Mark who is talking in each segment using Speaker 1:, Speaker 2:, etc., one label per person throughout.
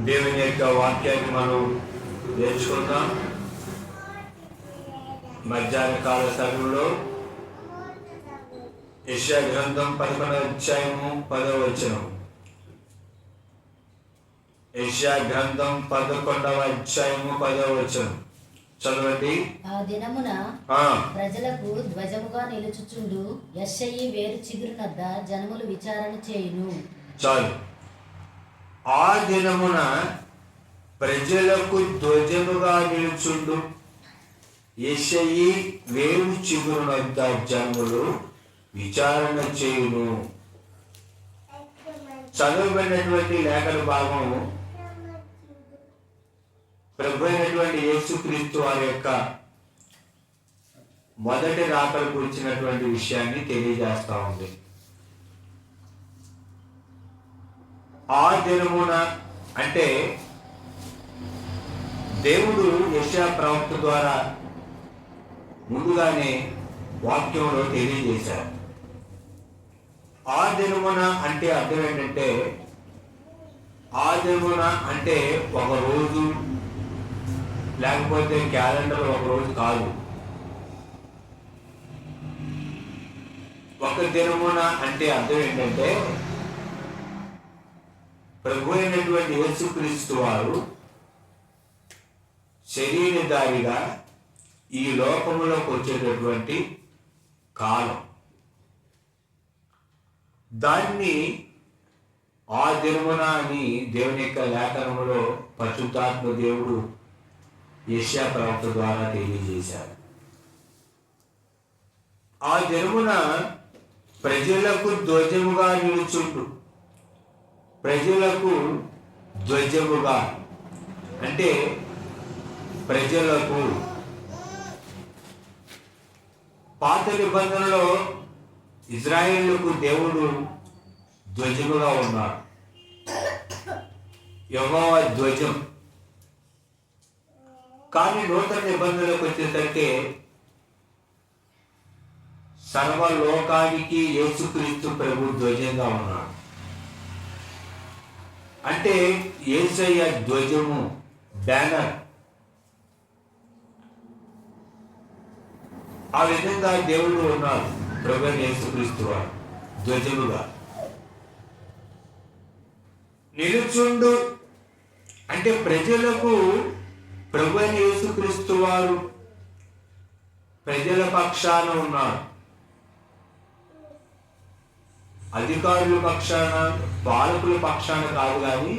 Speaker 1: దేవుని యొక్క వాక్యాన్ని మనం నేర్చుకుందాం. మధ్యాహ్న కాల సమయంలో యెషయా గ్రంథం పదకొండవ అధ్యాయము పదవ వచనం. యెషయా గ్రంథం పదకొండవ అధ్యాయము పదవ వచనం. చదవండి.
Speaker 2: ఆ దినమున ప్రజలకు ధ్వజముగా నిలుచుచుండు. యెషయి వేరు చిగురునద్ద జనములు విచారణ చేయును.
Speaker 1: చాలు. ఆ దినమున ప్రజలకు ధ్వజముగా నిలుచుండు. యెషయి వేరు చిగురునద్ద జనములు విచారణ చేయును. చదువుబడినటువంటి లేఖల భాగం ప్రభు అయినటువంటి యేసుక్రీస్తు వారి యొక్క మొదటి రాకలు గురించినటువంటి విషయాన్ని తెలియజేస్తా ఉంది. ఆ జనమున అంటే దేవుడు యశా ప్రవక్త ద్వారా ముందుగానే వాక్యంలో తెలియజేశారు. ఆ జనమున అంటే అర్థం ఏంటంటే ఆ జనమున అంటే ఒక రోజు లేకపోతే క్యాలెండర్ ఒక రోజు కాదు. ఒక దినమున అంటే అర్థం ఏంటంటే ప్రభు అయినటువంటి యేసుక్రీస్తు వారు శరీరధారిగా ఈ లోకంలోకి వచ్చేటటువంటి కాలం. దాన్ని ఆ దినమున అని దేవుని యొక్క లేఖనములో పరిశుద్ధాత్మ దేవుడు యెషయా ప్రవక్త ద్వారా తెలియజేశారు. ఆ దినమున ప్రజలకు ధ్వజముగా నిలుచుండు. ప్రజలకు ధ్వజముగా అంటే ప్రజలకు పాత నిబంధనలో ఇజ్రాయేళ్ళకు దేవుడు ధ్వజముగా ఉన్నాడు. యెహోవా ధ్వజం. కానీ నూతన నిబంధనలకు వచ్చేసరికి సర్వలోకానికి యేసుక్రీస్తు ప్రభు ధ్వజంగా ఉన్నాడు. అంటే ఏసయ్య ధ్వజము బ్యానర్. ఆ విధంగా దేవుడు ఉన్నారు ప్రభు అయిన యేసుక్రీస్తు వారు ధ్వజముగా. నిలుచుండు అంటే ప్రజలకు ప్రభు అయిన యేసుక్రీస్తు వారు ప్రజల పక్షాన ఉన్నారు. అధికారుల పక్షాన పాలకుల పక్షాన కాదు కానీ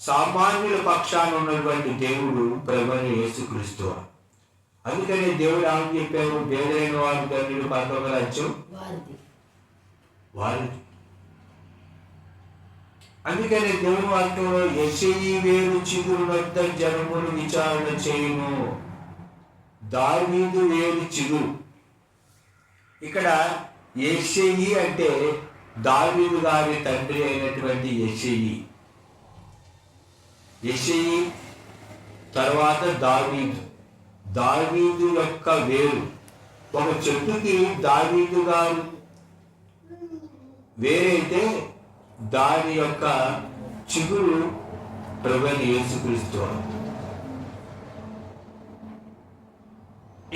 Speaker 1: సామాన్యుల పక్షాన ఉన్నటువంటి దేవుడు ప్రభుని యేసుక్రీస్తు. అందుకని దేవుడు ఆమె చెప్పారు దేవుడైన వారు ధన్యుడు పరలోక రాజ్యం వారి అందుకని దేవుని వాక్యంలో యశయి వేరు చిగురు వద్ద జనములు విచారణ చేయును దావీదు వేరు చిగురు. ఇక్కడ యెషయి అంటే దావీదు గారి తండ్రి అయినటువంటి యెషయి యెషయి తర్వాత దావీదు. దావీదు యొక్క వేరు. ఒక చెట్టుకి దావీదు గారు వేరైతే దాని యొక్క చిగురు ప్రభుని యేసుక్రీస్తు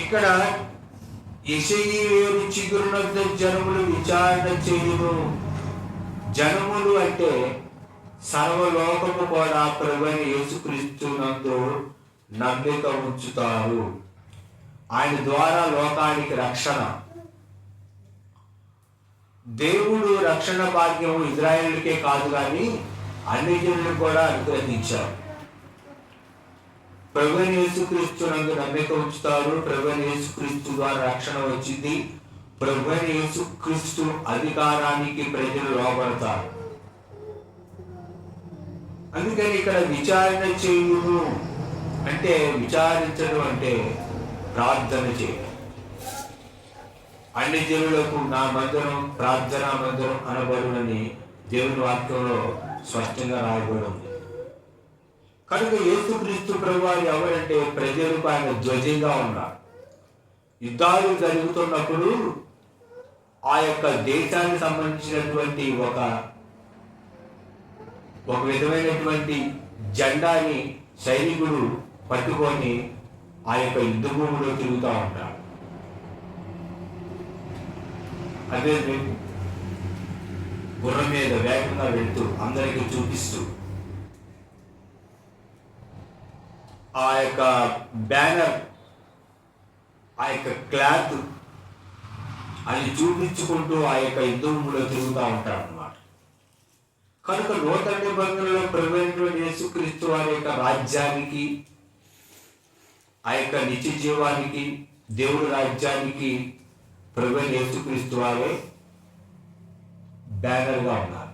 Speaker 1: ఇక్కడ ఇషయి వేరు చిగురునద్ద జనములు విచారణ చేయును జనములు అంటే సర్వలోకము కూడా ప్రభుని యేసుక్రీస్తునందు నమ్మిక ఉంచుతారు. ఆయన ద్వారా లోకానికి రక్షణ. దేవుడు రక్షణ భాగ్యం ఇజ్రాయేల్కే కాదు కానీ అన్ని జనులు కూడా అనుగ్రహించారు. ప్రభుని యేసుక్రీస్తు నందు నమ్మిక ఉంచుతారు. ప్రభుని యేసుక్రీస్తు ద్వారా రక్షణ వచ్చింది. ప్రభుని యేసుక్రీస్తు అధికారానికి ప్రజలు లోపడతారు అందుకని ఇక్కడ విచారణ చేయును అంటే విచారించడం అంటే ప్రార్థన చేయడం. అన్ని జనులకు నా మందిరం ప్రార్థనా మందిరం అనబడునని దేవుని వాక్యంలో స్పష్టంగా రాయబడి ఉంది. కనుక యేసుక్రీస్తు ప్రభువారు ఎవరంటే ప్రజలకు ఆయన ధ్వజంగా ఉన్నారు. యుద్ధాలు జరుగుతున్నప్పుడు ఆ యొక్క దేశానికి సంబంధించినటువంటి ఒక ఒక విధమైనటువంటి జెండాని సైనికుడు పట్టుకొని ఆ యొక్క యుద్ధ భూమిలో తిరుగుతూ ఉంటాడు అదే గుర్రం మీద వేగంగా వెళ్తూ అందరికీ చూపిస్తూ ఆ యొక్క బ్యానర్ ఆ యొక్క క్లాత్ అది చూపించుకుంటూ ఆ యొక్క యుద్ధంలో తిరుగుతూ ఉంటారు అన్నమాట కనుక నూతన నిబంధనలో ప్రభుత్వం యేసుక్రీస్తు వారి యొక్క రాజ్యానికి ఆ యొక్క నిత్య జీవానికి దేవుడి రాజ్యానికి ప్రవేశ యేసుక్రీస్తు వారే బ్యానర్గా ఉన్నారు.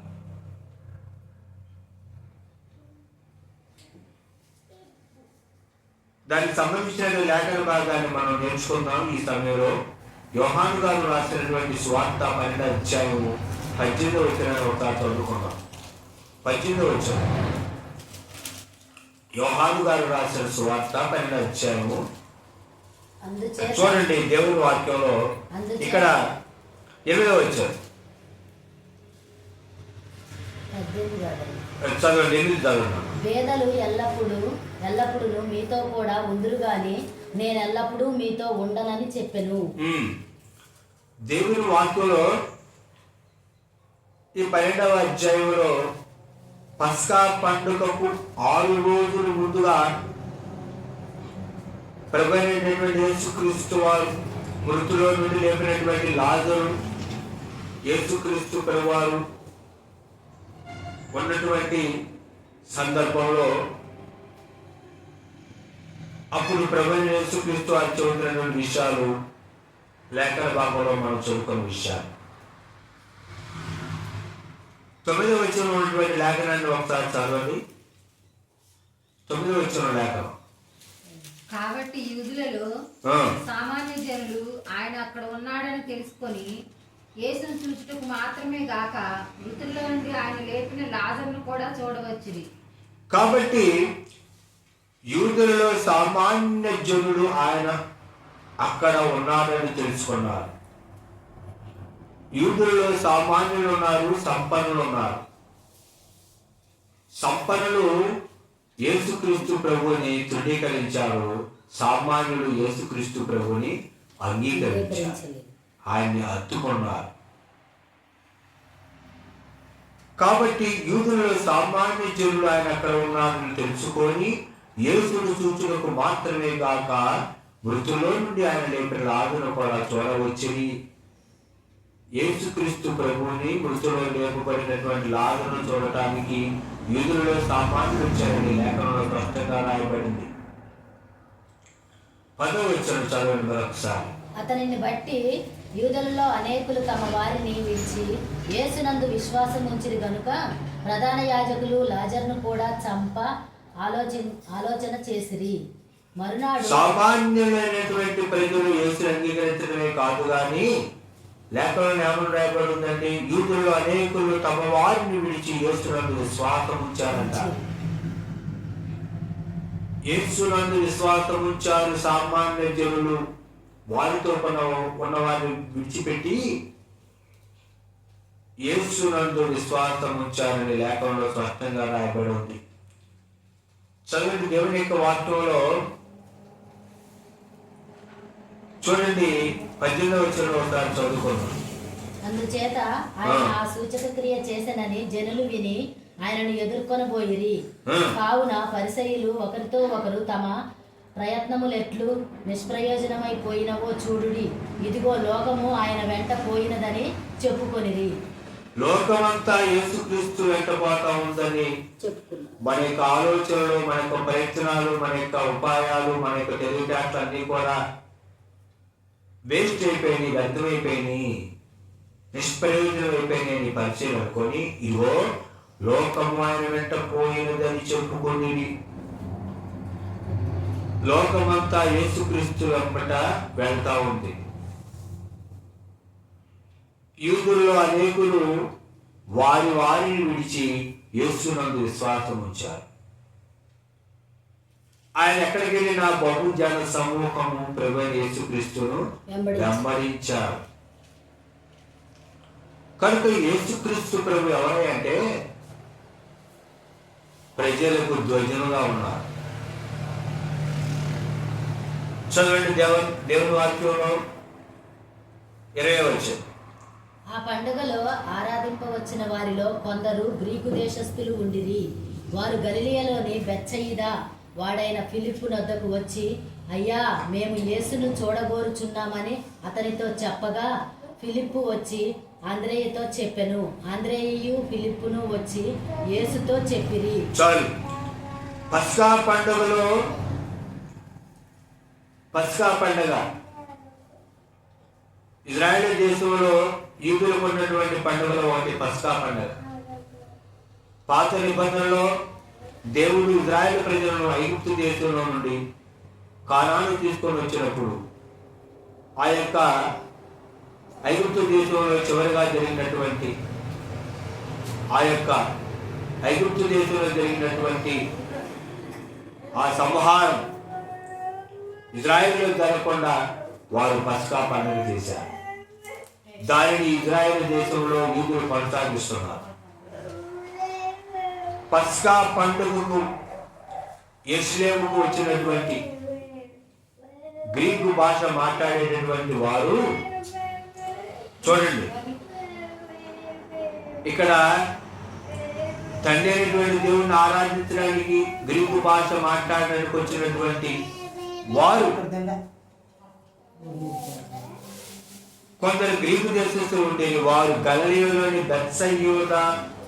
Speaker 1: దానికి సంబంధించిన లేఖన భాగాన్ని మనం నేర్చుకుందాం ఈ సమయంలో. యోహాను గారు రాసినటువంటి స్వార్థ పన్నెండు అధ్యాయము పద్దెనిమిది వచ్చిన ఒకసారి చదువుకుందాం. పద్దెనిమిది వచ్చిన యోహాను గారు రాసిన స్వార్థ పన్నెండు అధ్యాయము. చూడండి దేవుని వాక్యంలో ఇక్కడ ఎనిమిదో వచ్చారు. చదవండి ఎనిమిది చదవండి.
Speaker 2: వేదలు ఎల్లప్పుడూ ఎల్లప్పుడూ మీతో కూడా ఉందురుగాని నేను ఎల్లప్పుడూ మీతో ఉండనని చెప్పాను.
Speaker 1: దేవుని వాక్యంలో ఈ పన్నెండవ అధ్యాయంలో పస్కా పండుగకు ఆరు రోజులు ముందుగా ప్రభుత్వ యేసుక్రీస్తు వారు మృతులో నుండి లేపినటువంటి లాజరు యేసుక్రీస్తు ప్రభువారు ఉన్నటువంటి సందర్భంలో అప్పుడు ప్రభు యేసుక్రీస్తు వారు చదువుతున్నటువంటి విషయాలు లేఖన భాగంలో మనం చదువుకున్న విషయాలు. తొమ్మిదో వచ్చిన ఉన్నటువంటి లేఖనాన్ని ఒకసారి చదవండి. తొమ్మిదో వచ్చిన లేఖనం
Speaker 3: కాబట్టి యూదులలో సామాన్య జనులు ఆయన అక్కడ ఉన్నాడని తెలుసుకొని యేసును చూచుటకు మాత్రమే గాక మృతుల్లో నుండి ఆయన లేపిన లాజర్ను కూడా చూడవచ్చుది
Speaker 1: కాబట్టి యూదులలో సామాన్య జనుడు ఆయన అక్కడ ఉన్నాడని తెలుసుకున్నారు. యూదులలో సామాన్యులు ఉన్నారు సంపన్నులు ఉన్నారు. సంపన్నులు యేసుక్రీస్తు ప్రభుని తృణీకరించారు. సామాన్యులు యేసుక్రీస్తు ప్రభుని అంగీకరించారు. ఆయన్ని అత్తుకున్నారు కాబట్టి యూదులలో సామాన్య జనులు ఆయన అక్కడ ఉన్నారని తెలుసుకొని యేసును సూచనకు మాత్రమే కాక మృతులో నుండి ఆయన లేపిన లాభను కూడా చూడవచ్చని. యేసుక్రీస్తు ప్రభువుని మృతులో లేపబడినటువంటి లాభను చూడటానికి యూదులలో సామాన్యులు వచ్చారని లేఖనంలో స్పష్టంగా రాయబడింది. పదవ వచ్చిన చదవండి మరొకసారి.
Speaker 2: అతనిని బట్టి యూదులలో అనేకులు తమ వారిని విడిచి యేసునందు విశ్వాసం ఉంచిది గనుక ప్రధాన యాజకులు లాజర్ను కూడా చంప ఆలోచన ఆలోచన చేసిరి. మరునాడు
Speaker 1: సామాన్యమైనటువంటి ప్రజలు యేసు అంగీకరించడమే కాదు కానీ లేఖనంలో ఏమని రాయబడుతుందండి యూదులు అనేకులు తమ వారిని విడిచి యేసునందు విశ్వాసం ఉంచారంట. యేసునందు విశ్వాసం ఉంచారు సామాన్య జనులు. వారితో ఉన్న ఉన్నవారిని విడిచిపెట్టి యేసునందు విశ్వాసం ఉంచారని లేఖంలో స్పష్టంగా రాయబడి ఉంది. చదువుని దేవుని యొక్క వాక్యంలో. చూడండి పద్దెనిమిది వచ్చిన ఒకసారి చదువుకుందాం.
Speaker 2: అందుచేత ఆయన
Speaker 1: ఆ.
Speaker 2: సూచక క్రియ చేసనని జనులు విని ఆయనను ఎదుర్కొనబోయిరి. కావున పరిసయులు ఒకరితో ఒకరు తమ ప్రయత్నములెట్లు నిష్ప్రయోజనమైపోయినవో చూడుడి. ఇదిగో లోకము ఆయన వెంట పోయినదని చెప్పుకొనిరి.
Speaker 1: లోకమంతా యేసుక్రీస్తు వెంటపోతా ఉందని మన యొక్క ఆలోచనలు మన యొక్క ప్రయత్నాలు మన యొక్క ఉపాయాలు మన యొక్క తెలివితేటలు అన్నీ కూడా వేస్ట్ అయిపోయినాయి వ్యర్థమైపోయినాయి నిష్ప్రయోజనం అయిపోయినాయి అని పరిచయం అనుకొని ఇదిగో లోకము ఆయన వెంట పోయినదని చెప్పుకొని లోకమంతా యేసుక్రీస్తు వెంబట వెళ్తా ఉంది. యూదుల్లో అనేకులు వారి వారిని విడిచి యేసునందు విశ్వాసం ఉంచారు. ఆయన ఎక్కడికి వెళ్ళినా బహుజన సమూహము ప్రభు యేసుక్రీస్తును
Speaker 2: వెంబడించారు.
Speaker 1: కనుక యేసుక్రీస్తు ప్రభు ఎవరై అంటే ప్రజలకు ధ్వజముగా ఉన్నారు. చదవండి దేవ దేవుని వాక్యంలో ఇరవై వచ్చారు
Speaker 2: ఆ పండుగలో ఆరాధింపవచ్చిన వారిలో కొందరు గ్రీకు దేశస్థులు ఉండిరి. వారు గలిలియలోని బెచ్చయిదా వాడైన ఫిలిప్పు నొద్దకు వచ్చి అయ్యా మేము యేసును చూడగోరుచున్నామని అతనితో చెప్పగా ఫిలిప్పు వచ్చి ఆంధ్రేయతో చెప్పెను. ఆంధ్రేయు ఫిలిప్పును వచ్చి యేసుతో చెప్పిరి.
Speaker 1: పస్కా పండుగలో పస్కా పండుగ. ఇజ్రాయెల్ దేశంలో యూదులకు ఉన్నటువంటి పండుగలో ఒకటి పస్కా పండుగ. పాత నిబంధనలో దేవుడు ఇజ్రాయేల్ ప్రజలను ఐగుప్తు దేశంలో నుండి కాలాన్ని తీసుకొని వచ్చినప్పుడు ఆ యొక్క ఐగుప్తు దేశంలో చివరిగా జరిగినటువంటి ఆ యొక్క ఐగుప్తు దేశంలో జరిగినటువంటి ఆ సంహారం ఇజ్రాయెల్లో జరగకుండా వారు పస్కా పండుగ చేశారు. దానిని ఇజ్రాయెల్ దేశంలో యూదులు కొనసాగిస్తున్నారు పస్కా పండుగకు ఎస్లేముకు వచ్చినటువంటి గ్రీకు భాష మాట్లాడేటటువంటి వారు చూడండి. ఇక్కడ తండ్రి అయినటువంటి దేవుణ్ణి ఆరాధించడానికి గ్రీకు భాష మాట్లాడడానికి వచ్చినటువంటి వారు కొందరు గ్రీకు దేశస్తులు ఉంటే వారు గలలీలోని బెత్సయ్యూద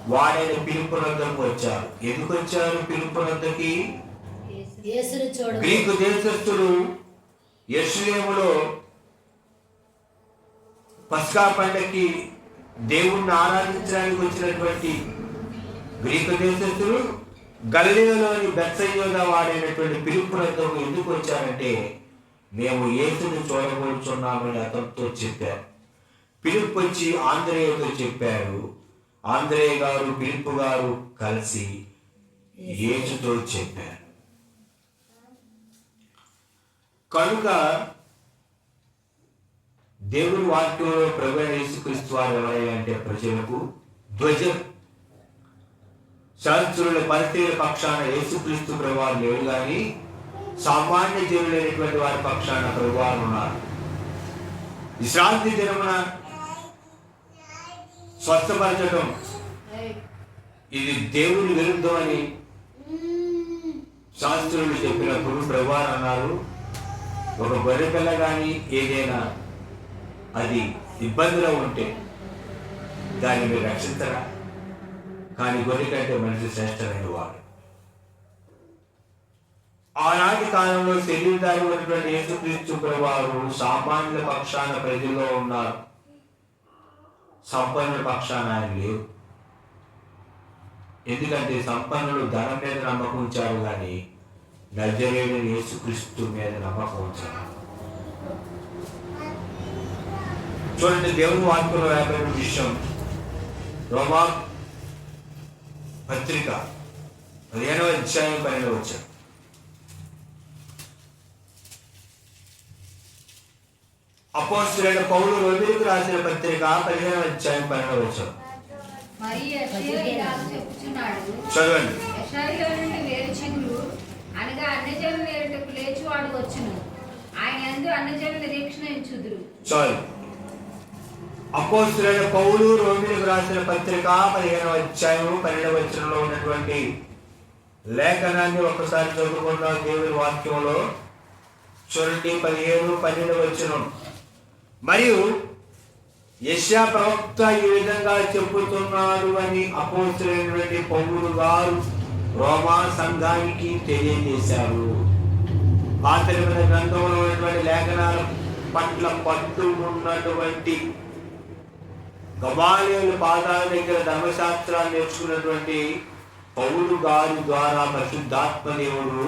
Speaker 1: వాడైన పిలుపునందకు వచ్చారు. ఎందుకు వచ్చారు పిలుపునందకి గ్రీకు దేశస్థుడు యెరూషలేములో పస్కా పండగకి దేవుణ్ణి ఆరాధించడానికి వచ్చినటువంటి గ్రీకు దేశస్థులు గలిలోని బెత్సయోద వాడైనటువంటి పిలుపునందకు ఎందుకు వచ్చారంటే మేము యేసుని చూడబోతున్నామని అతనితో చెప్పారు. పిలుపు వచ్చి ఆంధ్రేయతో చెప్పారు. ఆంధ్రేయ గారు పిలుపు గారు కలిసి ఏసుతో చెప్పారు. కనుక దేవుని వాక్యంలో ప్రభు యేసుక్రీస్తు వారు ఎవరై అంటే ప్రజలకు ధ్వజం. శాస్త్రుల పరిస్థితుల పక్షాన యేసుక్రీస్తు ప్రభావం లేవు కానీ సామాన్య జనులైనటువంటి వారి పక్షాన ప్రభువారు ఉన్నారు. విశ్రాంతి దినమున స్వస్థపరచడం ఇది దేవుని విరుద్ధం అని శాస్త్రులు చెప్పినప్పుడు ప్రభువారు అన్నారు. ఒక గొర్రె పిల్ల కానీ ఏదైనా అది ఇబ్బందిలో ఉంటే దాన్ని మీరు రక్షించరా? కానీ గొర్రె కంటే మనిషి శ్రేష్టమైన వాడు. ఆనాటి కాలంలో శరీరదారి ఉన్నటువంటి యేసుక్రీస్తు ప్రభువారు సామాన్యుల పక్షాన ప్రజల్లో ఉన్నారు. సంపన్నుల పక్షాన ఆయన లేవు ఎందుకంటే సంపన్నులు ధనం మీద నమ్మకం ఉంచారు కానీ నజరేయుడు యేసుక్రీస్తు మీద నమ్మకం ఉంచారు. చూడండి దేవుని వాక్యంలో యాభై విషయం. రోమా పత్రిక పదిహేనవ అధ్యాయం పైన వచ్చారు అపోస్తులైన పౌలు రోమిలకు రాసిన పత్రిక పదిహేనవ అధ్యాయం పన్నెండు
Speaker 3: చెప్పుచున్నాడు
Speaker 1: చదవండి.
Speaker 3: అనగా లేచువాడు వచ్చును. ఆయన నిరీక్షణ ఇచ్చుదురు
Speaker 1: చాలు అపోస్తులైన పౌలు రోమిలకు రాసిన పత్రిక పదిహేనవ అధ్యాయం పన్నెండవ వచనంలో ఉన్నటువంటి లేఖనాన్ని ఒకసారి చదువుకుందాం దేవుని వాక్యంలో. చూడండి పదిహేను పన్నెండవ వచనం. మరియు యశా ప్రవక్త ఈ విధంగా చెప్పుతున్నాడు అని అపోతులైనటువంటి పౌరులు గారు రోమా సంఘానికి తెలియజేశారు. పాత్రమైన గ్రంథంలో ఉన్నటువంటి లేఖనాల పట్ల పట్టు ఉన్నటువంటి గబాలియల పాదాల దగ్గర ధర్మశాస్త్రాన్ని నేర్చుకున్నటువంటి పౌలు గారి ద్వారా పరిశుద్ధాత్మ దేవుడు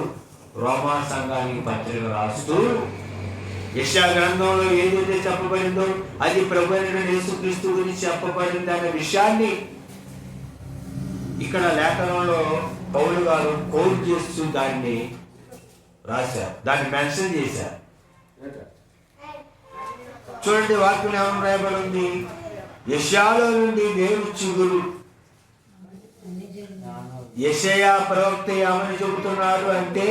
Speaker 1: రోమా సంఘానికి పత్రిక రాస్తూ యశా గ్రంథంలో ఏదైతే చెప్పబడిందో అది ప్రభు అయిన యేసుక్రీస్తు గురించి చెప్పబడింది అనే విషయాన్ని ఇక్కడ లేఖనంలో పౌలు గారు కోట్ చేస్తూ దాన్ని రాశారు. దాన్ని మెన్షన్ చేశారు. చూడండి వాక్యం ఏమని రాయబడి ఉంది యశాలో నుండి వేరు చిగురు. యశయా ప్రవక్త ఏమని చెబుతున్నారు అంటే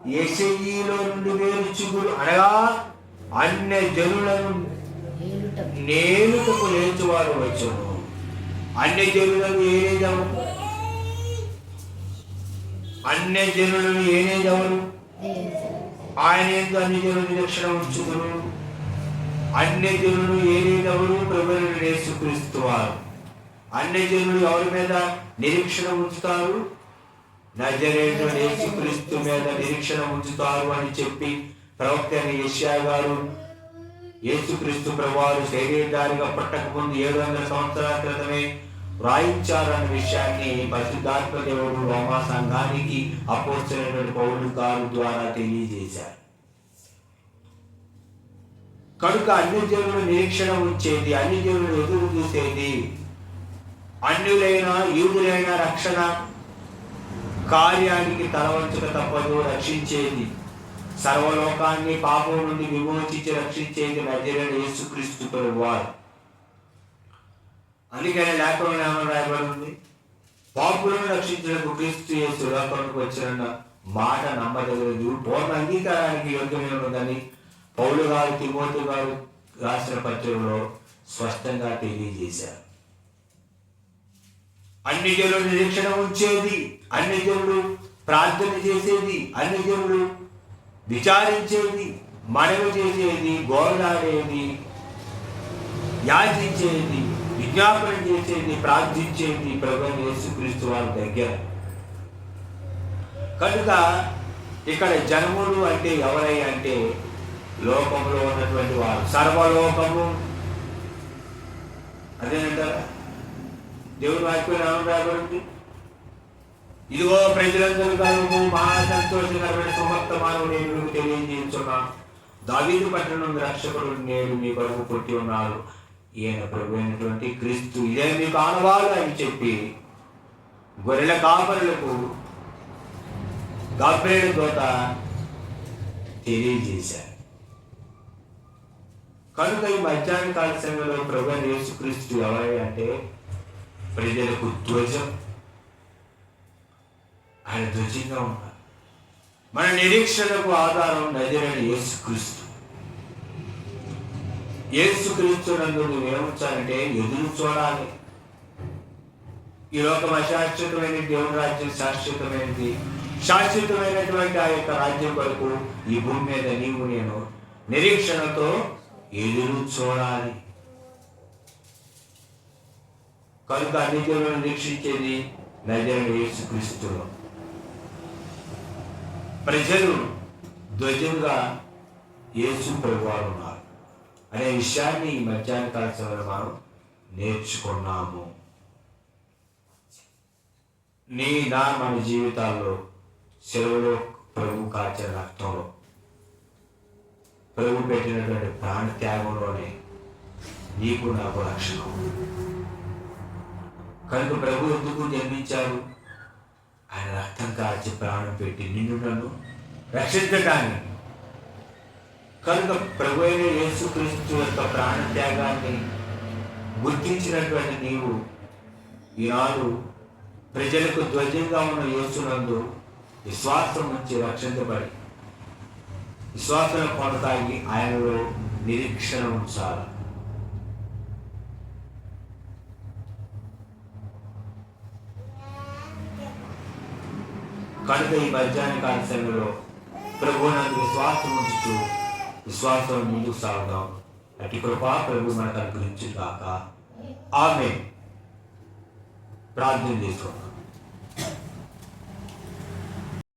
Speaker 1: ఏసయ్యలో రెండు వేలు చిగురు అనగా అన్య జనులను
Speaker 2: ఏలుటకు
Speaker 1: నేలుటకు లేచువాడు వచ్చాను అన్య జనులను ఏనేదవరు అన్య జనులను ఏనేదవరు ఆయన ఎందు అన్ని జనులు నిరీక్షణ ఉంచుకును అన్య జనులు ఏనేదవరు ప్రభులను యేసుక్రీస్తు వారు. అన్య జనులు ఎవరి మీద నిరీక్షణ ఉంచుతారు? నజరేటు యేసుక్రీస్తు మీద నిరీక్షణ ఉంచుతారు అని చెప్పి ప్రవక్త అయిన యెషయా గారు యేసుక్రీస్తు ప్రభువారు శరీరధారిగా పట్టకముందు ఏడు వందల సంవత్సరాల క్రితమే వ్రాయించారన్న విషయాన్ని పరిశుద్ధాత్మ దేవుడు రోమా సంఘానికి అపోస్తున్నటువంటి పౌరులు గారు ద్వారా తెలియజేశారు. కనుక అన్ని జనులు నిరీక్షణ ఉంచేది అన్ని జనులు ఎదురు చూసేది అన్యులైన యూదులైన రక్షణ కార్యానికి తలవంచక తప్పదు రక్షించేది. సర్వలోకాన్ని పాపం నుండి విమోచించి రక్షించేది నజరని యేసుక్రీస్తు వారు అందుకనే లేఖలో ఏమైనా రాయబడి ఉంది పాపులను రక్షించడానికి క్రీస్తు యేసు లోకానికి వచ్చిన మాట నమ్మదగినది. పూర్ణ అంగీకారానికి యోగ్యమే ఉన్నదని పౌలు గారు తిమోతి గారు రాసిన పత్రికలో స్పష్టంగా తెలియజేశారు. అన్ని జనులు నిరీక్షణ ఉంచేది అన్ని జనులు ప్రార్థన చేసేది అన్ని జనులు విచారించేది మనవి చేసేది గోడాడేది యాచించేది విజ్ఞాపన చేసేది ప్రార్థించేది ప్రభు యేసుక్రీస్తు వారి దగ్గర. కనుక ఇక్కడ జనములు అంటే ఎవరై అంటే లోకంలో ఉన్నటువంటి వారు. సర్వలోకము. అదేనంటారా? దేవుని వాక్యం ఏమని రాబడింది ఇదిగో ప్రజలందరూ కలుగు మహా సంతోషకరమైన సుమత్తమానం నేను మీకు తెలియజేస్తున్నా దావీదు పట్టణం రక్షకుడు నేను మీ కొరకు పుట్టి ఉన్నారు ఈయన ప్రభు అయినటువంటి క్రీస్తు ఇదే మీకు ఆనవాలు అని చెప్పి గొర్రెల కాపరులకు గాబ్రేలు దోత తెలియజేశారు. కనుక ఈ మధ్యాహ్న కాల సమయంలో ప్రభు యేసుక్రీస్తు ఎవరై అంటే ప్రజలకు ధ్వజం ఆయన ధ్వజంగా ఉన్నారు మన నిరీక్షణకు ఆధారం నజరైన యేసుక్రీస్తు యేసుక్రీస్తు నందు నువ్వు ఏముంచాలంటే ఎదురు చూడాలి ఈ లోకం అశాశ్వతమైన దేవుని రాజ్యం శాశ్వతమైనది శాశ్వతమైనటువంటి ఆ యొక్క రాజ్యం కొరకు ఈ భూమి మీద నీవు నేను నిరీక్షణతో ఎదురు చూడాలి కనుక అన్ని దేవులను నిరీక్షించేది నజరైన యేసుక్రీస్తులో ప్రజలు ధ్వజంగా యేసు ప్రభువారు ఉన్నారు. అనే విషయాన్ని ఈ మధ్యాహ్న కాల సమయంలో మనం నేర్చుకున్నాము. నీ నా మన జీవితాల్లో సెలవులో ప్రభు కాచిన రక్తంలో. ప్రభు పెట్టినటువంటి ప్రాణ త్యాగంలోనే నీకు నాకు రక్షణ కనుక ప్రభు ఎందుకు జన్మించారు? ఆయన రక్తం కాల్చి ప్రాణం పెట్టి నిన్ను నన్ను రక్షించటాన్ని కనుక ప్రభు అయిన యేసుక్రీస్తు యొక్క ప్రాణ త్యాగాన్ని గుర్తించినటువంటి నీవు ఈనాడు ప్రజలకు ధ్వజంగా ఉన్న యోచునందు విశ్వాసం నుంచి రక్షించబడి విశ్వాసం కొనసాగి ఆయనలో నిరీక్షణ ఉంచాలి. కనుక ఈ మధ్యాహ్న కాల సమయంలో ప్రభు నాకు విశ్వాసం ఉంచుతూ విశ్వాసం ముందుకు సాగుదాం. అటు కృపా ప్రభు మనకు అనుగ్రహించుగాక. ఆమె ప్రార్థన చేసుకుందాం.